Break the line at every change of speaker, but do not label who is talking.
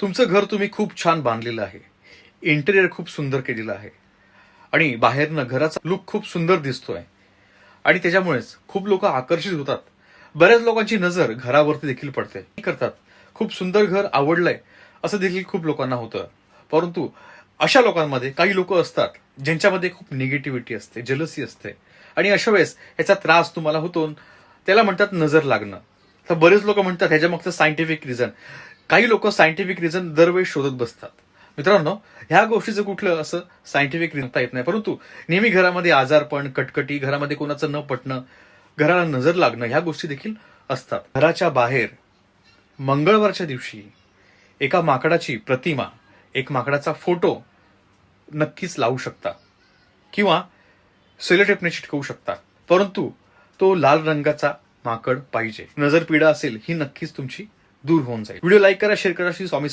तुमचं घर तुम्ही खूप छान बांधलेलं आहे. इंटेरियर खूप सुंदर केलेलं आहे. आणि बाहेरनं घराचा लुक खूप सुंदर दिसतोय. आणि त्याच्यामुळेच खूप लोक आकर्षित होतात. बऱ्याच लोकांची नजर घरावरती देखील पडते. करतात. खूप सुंदर घर आवडलंय असं देखील खूप लोकांना होतं. परंतु अशा लोकांमध्ये काही लोक असतात ज्यांच्यामध्ये खूप निगेटिव्हिटी असते जलसी असते. आणि अशा वेळेस याचा त्रास तुम्हाला होतो. त्याला म्हणतात नजर लागणं. तर बरेच लोक म्हणतात ह्याच्या मागचं सायंटिफिक रिझन काही लोक सायंटिफिक रिझन दरवेळी शोधत बसतात. मित्रांनो ह्या गोष्टीचं कुठलं असं सायंटिफिक रिझन येत नाही. परंतु नेहमी घरामध्ये आजारपण कटकटी घरामध्ये कोणाचं न पटणं घराला नजर लागणं ह्या गोष्टी देखील असतात. घराच्या बाहेर मंगळवारच्या दिवशी एका माकडाची प्रतिमा एक माकडाचा फोटो नक्कीच लावू शकता किंवा सेलोटेपने चिटकवू शकता. परंतु तो लाल रंगाचा माकड पाहिजे. नजर पीडा असेल ही नक्कीच तुमची दूर होऊन जाईल. व्हिडिओ लाईक करा शेअर करा. श्री स्वामी